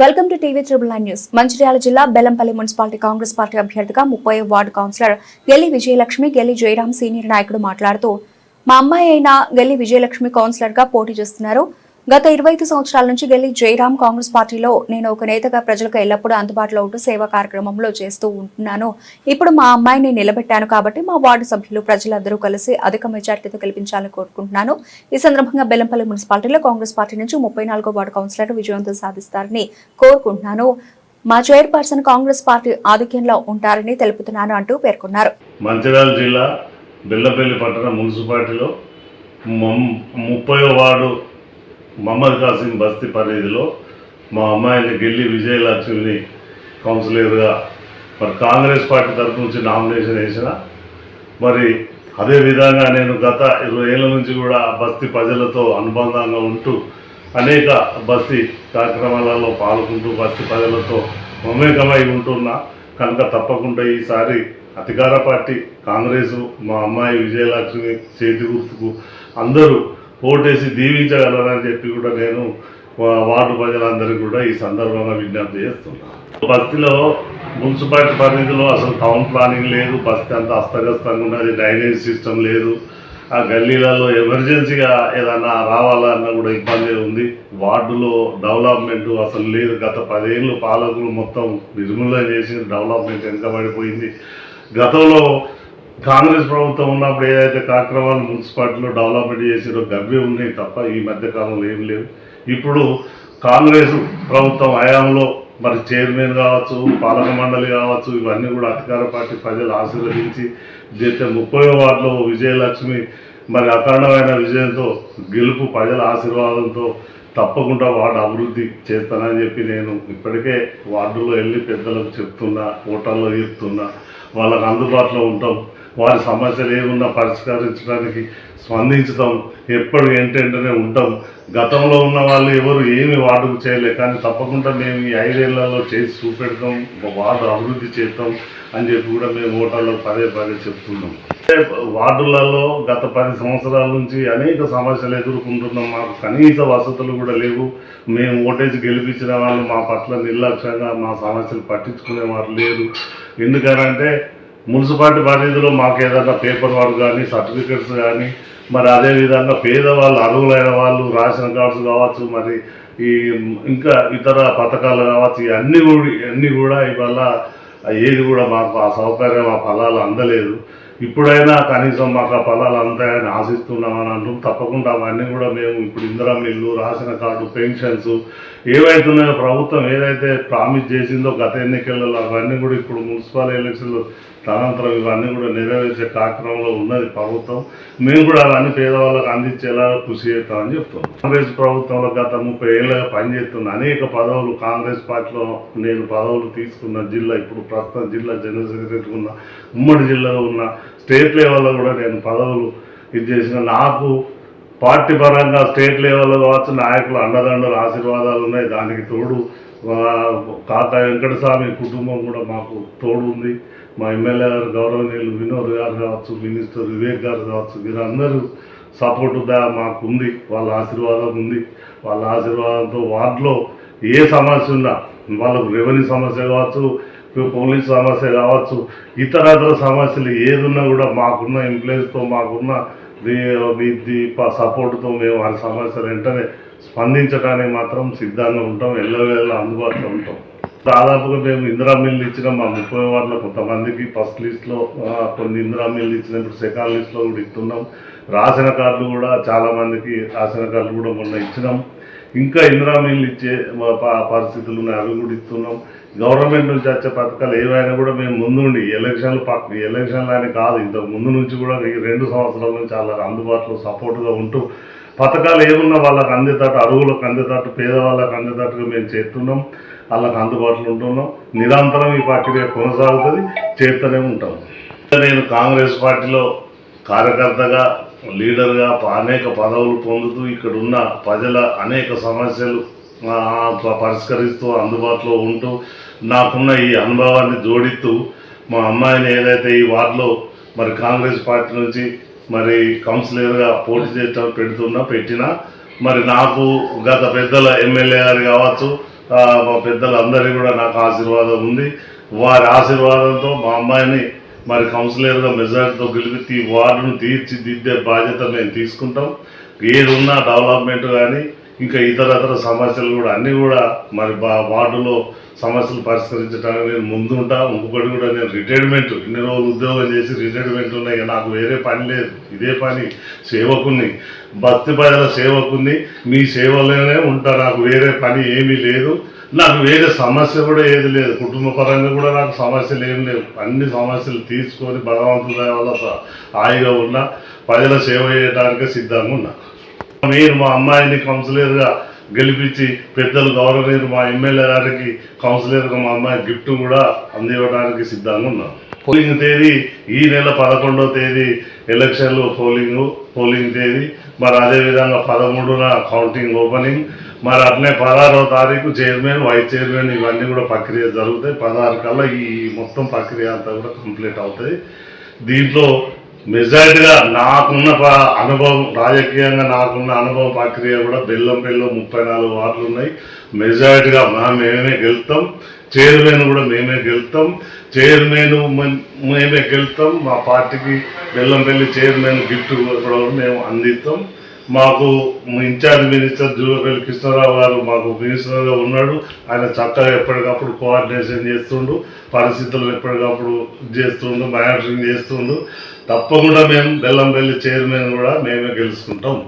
Welcome to TV triple nine news Mancherial జిల్లా Bellampalli municipality Congress party అభ్యర్థిగా ముప్పై ward councillor Gelli Vijayalakshmi Gelli Jayaram senior నాయకుడు మాట్లాడుతూ మా అమ్మాయి అయిన గెల్లి విజయలక్ష్మి కౌన్సిలర్గా పోటీ చేస్తున్నారు. గత ఇరవై ఐదు సంవత్సరాల నుంచి గెల్లి జయరాం కాంగ్రెస్ పార్టీలో నేను ఒక నేతగా ప్రజలకు ఎల్లప్పుడూ అందుబాటులో ఉంటూ సేవా కార్యక్రమంలో చేస్తూ ఉంటున్నాను. ఇప్పుడు మా అమ్మాయిని నిలబెట్టాను కాబట్టి మా వార్డు సభ్యులు ప్రజలందరూ కలిసి అధిక మెజార్టీతో గెలిపించాలని కోరుకుంటున్నాను. ఈ సందర్భంగా బెల్లంపల్లి మున్సిపాలిటీలో కాంగ్రెస్ పార్టీ నుంచి ముప్పై నాలుగో వార్డు కౌన్సిలర్ విజయవంతం సాధిస్తారని కోరుకుంటున్నాను. మా చైర్పర్సన్ కాంగ్రెస్ పార్టీ ఆధిక్యంలో ఉంటారని తెలుపుతున్నాను అంటూ పేర్కొన్నారు. మంచిర్యాల జిల్లా బెల్లపల్లి పట్టణ మున్సిపాలిటీలో ముప్పై వార్డు మహమ్మద్ కాసిం బస్తీ పరిధిలో మా అమ్మాయిని గెల్లి విజయలక్ష్మిని కౌన్సిలర్గా మరి కాంగ్రెస్ పార్టీ తరఫు నుంచి నామినేషన్ వేసిన. మరి అదే విధంగా నేను గత ఇరవై ఏళ్ళ నుంచి కూడా బస్తీ ప్రజలతో అనుబంధంగా ఉంటూ అనేక బస్తీ కార్యక్రమాలలో పాల్గొంటూ బస్తీ ప్రజలతో మమేకమై ఉంటున్నా. కనుక తప్పకుండా ఈసారి అధికార పార్టీ కాంగ్రెసు మా అమ్మాయి విజయలక్ష్మి చేతి గుర్తుకు అందరూ ఓటేసి దీవించగలరని చెప్పి కూడా నేను వార్డు ప్రజలందరికీ కూడా ఈ సందర్భంగా విజ్ఞప్తి చేస్తున్నాను బస్తీలో మున్సిపాలిటీ పరిధిలో అసలు టౌన్ ప్లానింగ్ లేదు బస్తీ అంతా అస్తవ్యస్తంగా ఉన్నది డ్రైనేజ్ సిస్టమ్ లేదు. ఆ గల్లీలలో ఎమర్జెన్సీగా ఏదన్నా రావాలన్నా కూడా ఇబ్బంది ఉంది. వార్డులో డెవలప్మెంట్ అసలు లేదు. గత పదేళ్ళు పాలకులు మొత్తం నిర్మూలన చేసి డెవలప్మెంట్ వెనుకబడిపోయింది. గతంలో కాంగ్రెస్ ప్రభుత్వం ఉన్నప్పుడు ఏదైతే కార్యక్రమాలు మున్సిపాలిటీలో డెవలప్మెంట్ చేసిరో గవ్వే ఉన్నాయి తప్ప ఈ మధ్య కాలంలో ఏం లేవు ఇప్పుడు కాంగ్రెస్ ప్రభుత్వం హయాంలో మరి చైర్మన్ కావచ్చు పాలక మండలి కావచ్చు ఇవన్నీ కూడా అధికార పార్టీ ప్రజలు ఆశీర్వదించి చేస్తే ముప్పై వార్డులో విజయలక్ష్మి మరి అఖండమైన విజయంతో గెలుపు ప్రజల ఆశీర్వాదంతో తప్పకుండా వార్డు అభివృద్ధి చేస్తానని చెప్పి నేను ఇప్పటికే వార్డులో వెళ్ళి పెద్దలకు చెప్తున్నా ఓటర్లో చెప్తున్నా వాళ్ళకు అందుబాటులో ఉంటాం. వారి సమస్యలు ఏమున్నా పరిష్కరించడానికి స్పందించుతాం. ఎప్పుడు ఏంటంటేనే ఉంటాం. గతంలో ఉన్న వాళ్ళు ఎవరు ఏమి వార్డుకు చేయలే కానీ తప్పకుండా మేము ఈ ఐదేళ్ళలో చేసి చూపెడతాం వార్డు అభివృద్ధి చేస్తాం అని చెప్పి కూడా మేము ఓటర్లకు పదే పదే చెప్తున్నాం. వార్డులలో గత పది సంవత్సరాల నుంచి అనేక సమస్యలు ఎదుర్కొంటున్నాం. మాకు కనీస వసతులు కూడా లేవు. మేము ఓటేసి గెలిపించిన వాళ్ళు మా పట్ల నిర్లక్ష్యంగా మా సమస్యలు పట్టించుకునేవారు లేరు. ఎందుకనంటే మున్సిపాలిటీ పరిధిలో మాకు ఏదైనా పేపర్ వర్క్ కానీ సర్టిఫికెట్స్ కానీ మరి అదేవిధంగా పేదవాళ్ళు అర్హులైన వాళ్ళు రేషన్ కార్డ్స్ కావచ్చు మరి ఈ ఇంకా ఇతర పథకాలు కావచ్చు ఇవన్నీ కూడా ఇవన్నీ కూడా ఇవాళ ఏది కూడా మాకు ఆ సౌకర్యం ఆ ఫలాలు అందలేదు. ఇప్పుడైనా కనీసం మాకు ఆ ఫలాలు అంతాయని ఆశిస్తున్నామని అంటూ తప్పకుండా అవన్నీ కూడా మేము ఇప్పుడు ఇందిరా మిల్లు రాసిన కార్డు పెన్షన్స్ ఏవైతున్నాయో ప్రభుత్వం ఏదైతే ప్రామిస్ చేసిందో గత ఎన్నికలలో అవన్నీ కూడా ఇప్పుడు మున్సిపల్ ఎలక్షన్లు తనంతరం ఇవన్నీ కూడా నెరవేర్చే కార్యక్రమంలో ఉన్నది ప్రభుత్వం. మేము కూడా అవన్నీ పేదవాళ్ళకి అందించేలా కృషి చేస్తామని చెప్తున్నాం. కాంగ్రెస్ ప్రభుత్వంలో గత ముప్పై ఏళ్ళగా పనిచేస్తున్న అనేక పదవులు కాంగ్రెస్ పార్టీలో నేను పదవులు తీసుకున్న జిల్లా ఇప్పుడు ప్రస్తుతం జిల్లా జనరల్ సెక్రటరీ ఉన్న ఉమ్మడి జిల్లాలో ఉన్న స్టేట్ లెవెల్లో కూడా నేను పదవులు ఇది చేసిన. నాకు పార్టీ పరంగా స్టేట్ లెవెల్లో కావచ్చు నాయకులు అండదండలు ఆశీర్వాదాలు ఉన్నాయి. దానికి తోడు కాక కాకా వెంకటస్వామి కుటుంబం కూడా మాకు తోడు ఉంది. మా ఎమ్మెల్యే గారు గౌరవనీయులు వినోద్ గారు కావచ్చు మినిస్టర్ వివేక్ గారు కావచ్చు వీరందరూ సపోర్టు మాకు ఉంది. వాళ్ళ ఆశీర్వాదం ఉంది. వాళ్ళ ఆశీర్వాదంతో వార్డులో ఏ సమస్య ఉన్నా వాళ్ళకు రెవెన్యూ సమస్య కావచ్చు పోలీస్ సమస్య కావచ్చు ఇతర సమస్యలు ఏదున్నా కూడా మాకున్న ఎంప్లాయీస్తో మాకున్న సపోర్ట్తో మేము వారి సమస్యలు వెంటనే స్పందించడానికి మాత్రం సిద్ధంగా ఉంటాం ఎల్లవేళ అందుబాటులో ఉంటాం. దాదాపుగా మేము ఇందిరా మిల్లు ఇచ్చిన మా ముప్పై వార్డులో కొంతమందికి ఫస్ట్ లిస్ట్లో కొన్ని ఇందిరా మిల్లు ఇచ్చిన ఇప్పుడు సెకండ్ లిస్ట్లో కూడా ఇస్తున్నాం. రాసిన కార్డులు కూడా చాలామందికి రాసిన కార్డులు కూడా మొన్న ఇచ్చినాం. ఇంకా ఇంద్రామిల్లు ఇచ్చే పరిస్థితులు ఉన్నాయి అవి కూడా ఇస్తున్నాం. గవర్నమెంట్ నుంచి వచ్చే పథకాలు ఏవైనా కూడా మేము ముందుండి ఎలక్షన్లు పక్క ఎలక్షన్లు అని కాదు ఇంతకు ముందు నుంచి కూడా ఈ రెండు సంవత్సరాల నుంచి వాళ్ళకి అందుబాటులో సపోర్ట్గా ఉంటూ పథకాలు ఏమున్నా వాళ్ళకి అందేటట్టు అరువులకు అందేటట్టు పేదవాళ్ళకి అందేటట్టుగా మేము చేస్తున్నాం. వాళ్ళకి అందుబాటులో ఉంటున్నాం. నిరంతరం ఈ ప్రక్రియ కొనసాగుతుంది చేస్తూనే ఉంటాం. నేను కాంగ్రెస్ పార్టీలో కార్యకర్తగా లీడర్గా అనేక పదవులు పొందుతూ ఇక్కడున్న ప్రజల అనేక సమస్యలు పరిష్కరిస్తూ అందుబాటులో ఉంటూ నాకున్న ఈ అనుభవాన్ని జోడిస్తూ మా అమ్మాయిని ఏదైతే ఈ వార్డులో మరి కాంగ్రెస్ పార్టీ నుంచి మరి కౌన్సిలర్గా పోటీ చేయటం పెడుతున్నా పెట్టినా మరి నాకు గత పెద్దల ఎమ్మెల్యే గారు కావచ్చు మా పెద్దలందరికీ కూడా నాకు ఆశీర్వాదం ఉంది. వారి ఆశీర్వాదంతో మా అమ్మాయిని మరి కౌన్సిలర్గా మెజార్టీతో గెలిపి ఈ వార్డును తీర్చిదిద్దే బాధ్యత మేము తీసుకుంటాం. ఏదున్నా డెవలప్మెంట్ కానీ ఇంకా ఇతర ఇతర సమస్యలు కూడా అన్నీ కూడా మరి బా వార్డులో సమస్యలు పరిష్కరించడానికి నేను ముందుంటా. ఇంకొకటి కూడా నేను రిటైర్మెంట్ ఇన్ని రోజులు ఉద్యోగం చేసి రిటైర్మెంట్ ఉన్నాయి. నాకు వేరే పని లేదు. ఇదే పని సేవకుని భక్తి ప్రజల సేవకుని మీ సేవలోనే ఉంటా. నాకు వేరే పని ఏమీ లేదు. నాకు వేరే సమస్య కూడా ఏది లేదు. కుటుంబ పరంగా కూడా నాకు సమస్యలు ఏం లేవు. అన్ని సమస్యలు తీసుకొని భగవంతుడి వల్ల హాయిగా ఉన్నా ప్రజల సేవ చేయడానికి సిద్ధంగా ఉన్నా. మీరు మా అమ్మాయిని కౌన్సిలర్గా గెలిపించి పెద్దలు గౌరవనీయులు మా ఎమ్మెల్యే గారికి కౌన్సిలర్గా మా అమ్మాయి గిఫ్ట్ కూడా అందివ్వడానికి సిద్ధంగా ఉన్నాం పోలింగ్ తేదీ ఈ నెల పదకొండవ తేదీ ఎలక్షన్లు పోలింగ్ పోలింగ్ తేదీ మరి అదేవిధంగా పదమూడున కౌంటింగ్ ఓపెనింగ్ మరి అట్నే పదహారవ తారీఖు చైర్మన్ వైస్ చైర్మన్ ఇవన్నీ కూడా ప్రక్రియ జరుగుతాయి. పదహారు కల్లా ఈ మొత్తం ప్రక్రియ అంతా కూడా కంప్లీట్ అవుతుంది దీంట్లో మెజారిటీగా నాకున్న అనుభవం రాజకీయంగా నాకున్న అనుభవం ప్రక్రియ కూడా బెల్లంపల్లిలో ముప్పై నాలుగు వార్డులు ఉన్నాయి. మెజారిటీగా మా మేమే గెలుతాం. చైర్మన్ కూడా మేమే గెలుతాం. చైర్మన్ మేమే గెలుతాం. మా పార్టీకి బెల్లంపల్లి చైర్మన్ గిఫ్ట్ కూడా మేము అందిస్తాం. మాకు ఇన్ఛార్జ్ మినిస్టర్ జూలపల్లి కృష్ణారావు గారు మాకు మినిస్టర్గా ఉన్నాడు. ఆయన చక్కగా ఎప్పటికప్పుడు కోఆర్డినేషన్ చేస్తుండు. పరిస్థితులను ఎప్పటికప్పుడు చేస్తుండు మానిటరింగ్ చేస్తుండు. తప్పకుండా మేము బెల్లంపల్లి చైర్మన్ కూడా మేమే గెలుచుకుంటాం.